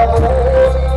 Oh.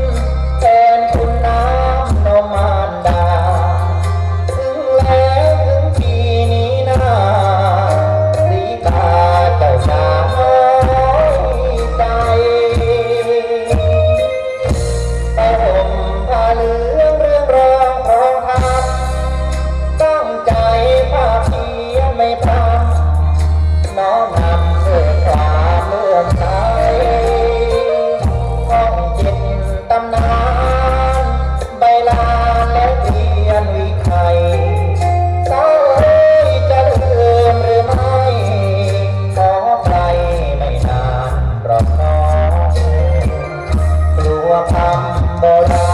মরা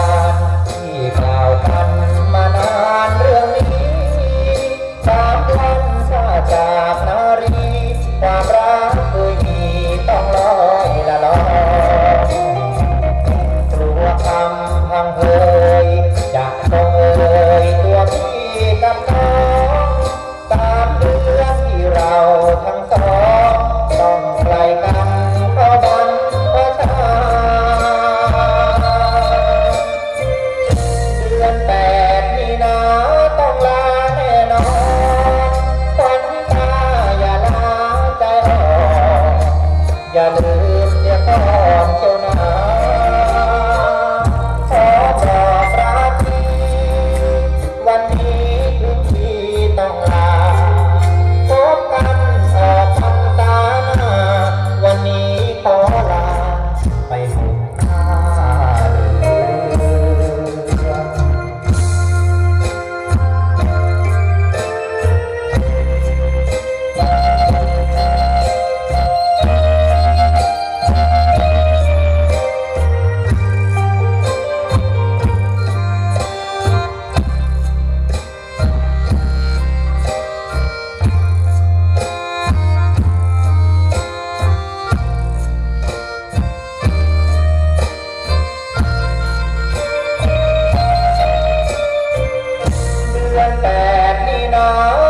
อย่าลืมเนี่ยวก่อนเจ้านา แปดนี่นา